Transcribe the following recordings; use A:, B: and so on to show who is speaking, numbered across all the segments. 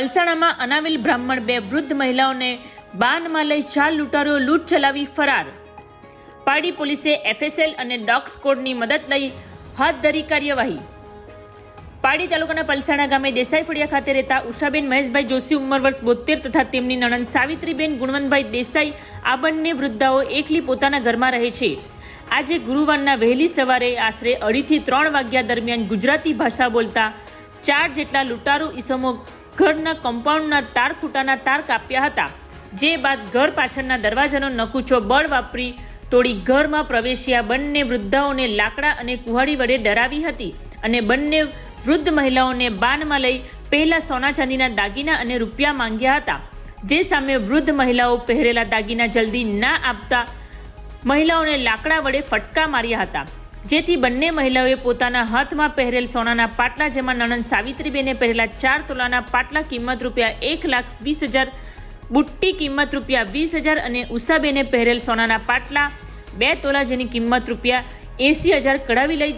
A: પલસાણામાં અનાવિલ બ્રાહ્મણ બે વૃદ્ધ મહિલાઓને બાનમાં લઈ ચાર લૂંટારીઓ લૂંટ ચલાવી ફરાર. પાડી પોલીસે એફએસએલ અને ડોગ સ્કોડની મદદ લઈ હાથ ધરી કાર્યવાહી. પાડી તાલુકાના પલસાણા ગામે દેસાઈ ફળિયા ખાતે રહેતા ઉષાબેન મહેશભાઈ જોશી ઉંમર વર્ષ બોતેર તથા તેમની નણંદ સાવિત્રીબેન ગુણવંતભાઈ દેસાઈ આ બંને વૃદ્ધાઓ એકલી પોતાના ઘરમાં રહે છે. આજે ગુરુવારના વહેલી સવારે આશરે અઢીથી ત્રણ વાગ્યા દરમિયાન ગુજરાતી ભાષા બોલતા ચાર જેટલા લૂંટારૂ, ઈસમો ઘરના કમ્પાઉન્ડના તાર ખૂટાના તાર કાપ્યા હતા. જે બાદ ઘર પાછળના દરવાજાનો નકુચો બળ વાપરી તોડી ઘરમાં પ્રવેશ્યા બંને વૃદ્ધાઓને લાકડા અને કુહાડી વડે ડરાવી હતી અને બંને વૃદ્ધ મહિલાઓને બાનમાં લઈ પહેલા સોના ચાંદીના દાગીના અને રૂપિયા માંગ્યા હતા. જે સામે વૃદ્ધ મહિલાઓ પહેરેલા દાગીના જલ્દી ના આપતા મહિલાઓને લાકડા વડે ફટકા માર્યા હતા. જેથી બંને મહિલાઓએ પોતાના હાથમાં પહેરેલ સોનાના પાટલા જેમાં નણંદ સાવિત્રીબેને પહેરેલા ચાર તોલાના પાટલા કિંમત રૂપિયા એક લાખ વીસ હજાર, બુટ્ટી કિંમત રૂપિયા વીસ હજાર અને ઉષાબેને પહેરેલ સોનાના પાટલા બે તોલા જેની કિંમત રૂપિયા એંસી હજાર કઢાવી લઈ,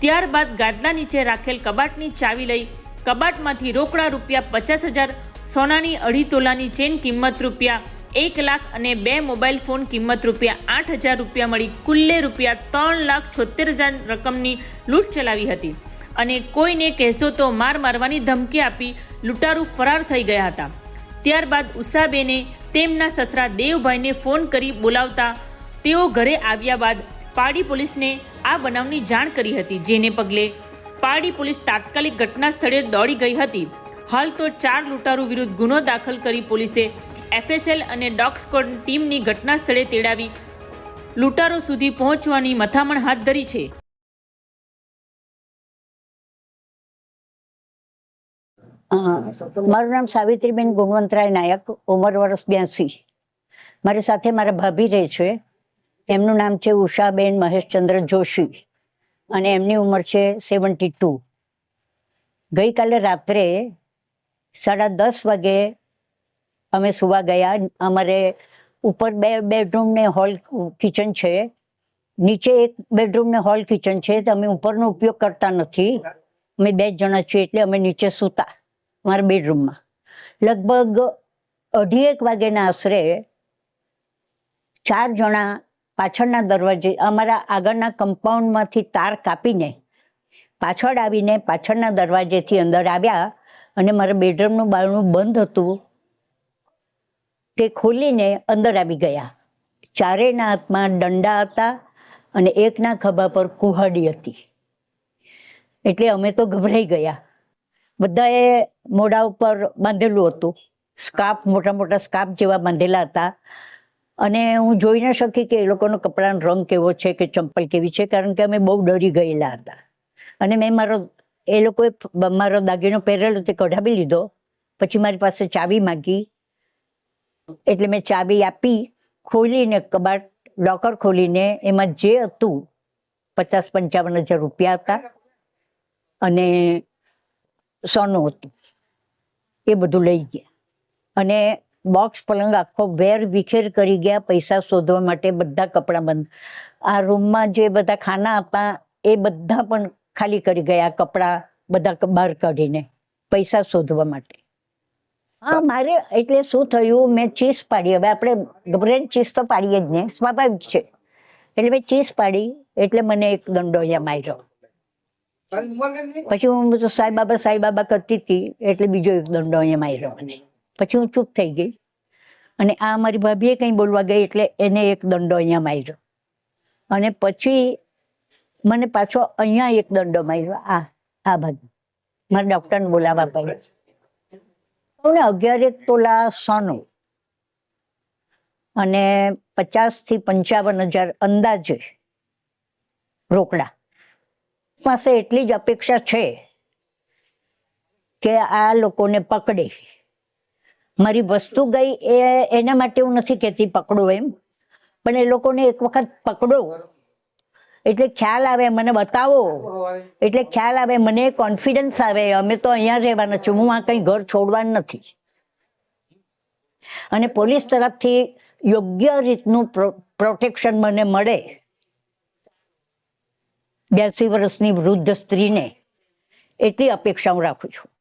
A: ત્યારબાદ ગાદલા નીચે રાખેલ કબાટની ચાવી લઈ, કબાટમાંથી રોકડા રૂપિયા પચાસ હજાર, સોનાની અઢી તોલાની ચેન કિંમત રૂપિયા એક લાખ અને બે મોબાઈલ ફોન કિંમત રૂપિયા આઠ હજાર રૂપિયા મળી. કુલ્લે રૂપિયા ત્રણ લાખ છોતેર હજાર રકમની લૂંટ ચલાવી હતી. અને કોઈને કહેશો તો માર મારવાની ધમકી આપી લૂંટારૂ ફરાર થઈ ગયા હતા. ત્યારબાદ ઉષાબેને તેમના સસરા દેવભાઈને ફોન કરી બોલાવતા તેઓ ઘરે આવ્યા બાદ પાડી પોલીસને આ બનાવની જાણ કરી હતી, જેને પગલે પાડી પોલીસ તાત્કાલિક ઘટના સ્થળે દોડી ગઈ હતી. હાલ તો ચાર લૂંટારૂ વિરુદ્ધ ગુનો દાખલ કરી પોલીસે એફએસએલ અને ડોગ સ્કોડ ટીમની ઘટના સ્થળે તેડાવી લૂંટારો સુધી પહોંચવાની મથામણ હાથ ધરી છે.
B: મારું નામ સાવિત્રીબેન ગુણવંતરાય નાયક, ઉંમર વર્ષ બ્યાસી મારી સાથે મારા ભાભી રહે છે, એમનું નામ છે ઉષાબેન મહેશચંદ્ર જોશી અને એમની ઉંમર છે સેવન્ટી ટુ ગઈકાલે રાત્રે સાડા દસ વાગે અમે સુવા ગયા. અમારે ઉપર બે બેડરૂમ ને હોલ કિચન છે. નીચે એક બેડરૂમ ને હોલ કિચન છે. તો અમે ઉપરનો ઉપયોગ કરતા નથી. અમે બે જણા છીએ એટલે અમે નીચે સૂતા મારા બેડરૂમમાં. લગભગ અઢી એક વાગ્યાના આશરે ચાર જણા પાછળના દરવાજે અમારા આગળના કમ્પાઉન્ડમાંથી તાર કાપીને પાછળ આવીને પાછળના દરવાજેથી અંદર આવ્યા અને મારા બેડરૂમનું બારણું બંધ હતું. તે ખોલીને અંદર આવી ગયા. ચારેયના હાથમાં દંડા હતા અને એકના ખભા પર કુહાડી હતી. એટલે અમે તો ગભરાઈ ગયા. બધાએ મોઢા ઉપર બાંધેલું હતું. સ્કાર્ફ, મોટા મોટા સ્કાર્ફ જેવા બાંધેલા હતા. અને હું જોઈ ન શકી કે એ લોકોનો કપડાનો રંગ કેવો છે કે ચંપલ કેવી છે, કારણ કે અમે બહુ ડરી ગયેલા હતા. અને મેં મારો, એ લોકોએ મારો દાગીનો પહેરેલો તે કઢાવી લીધો. પછી મારી પાસે ચાવી માગી. એટલે મેં ચાવી આપી, ખોલીને કબાટ લોકર ખોલીને, એમાં જે હતું પચાસ પંચાવન હજાર રૂપિયા હતા અને સોનું હતું. એ બધું લઈ ગયા. અને બોક્સ પલંગ આખો વેર વિખેર કરી ગયા, પૈસા શોધવા માટે બધા કપડાં બંધ. આ રૂમમાં જે બધા ખાના હતા, એ બધા પણ ખાલી કરી ગયા, કપડાં બધા બહાર કાઢીને, પૈસા શોધવા માટે. હા, મારે એટલે શું થયું, મેં ચીસ પાડી. હવે આપણે ગભરાઈને ચીસ તો પાડીએ જ ને. સ્વાભાવિક છે. એટલે મેં ચીસ પાડી, એટલે મને એક દંડો અહીંયા માર્યો પછી હું તો સાઈ બાબા સાઈ બાબા કરતી હતી, એટલે બીજો એક દંડો અહીંયા માર્યો મને. પછી હું ચૂપ થઈ ગઈ. અને આ મારી ભાભીએ કંઈ બોલવા ગઈ, એટલે એને એક દંડો અહીંયા માર્યો. અને પછી મને પાછો અહીંયા એક દંડો માર્યો. આ આ ભાગ. મારે ડૉક્ટરને બોલાવવા પડ્યો. ને અગિયાર એક તોલા સોનું અને પચાસથી પંચાવન હજાર અંદાજે રોકડા. પાસે એટલી જ અપેક્ષા છે કે આ લોકોને પકડે. મારી વસ્તુ ગઈ એ એના માટે હું નથી કહેતી પકડો એમ, પણ એ લોકોને એક વખત પકડો. એટલે ખ્યાલ આવે મને બતાવો. એટલે ખ્યાલ આવે મને કોન્ફિડન્સ આવે. અમે તો અહીંયા રહેવાના છું હું આ કંઈ ઘર છોડવાનું નથી. અને પોલીસ તરફથી યોગ્ય રીતનું પ્રોટેક્શન મને મળે. બ્યાસી વર્ષની વૃદ્ધ સ્ત્રીને એટલી અપેક્ષા હું રાખું છું.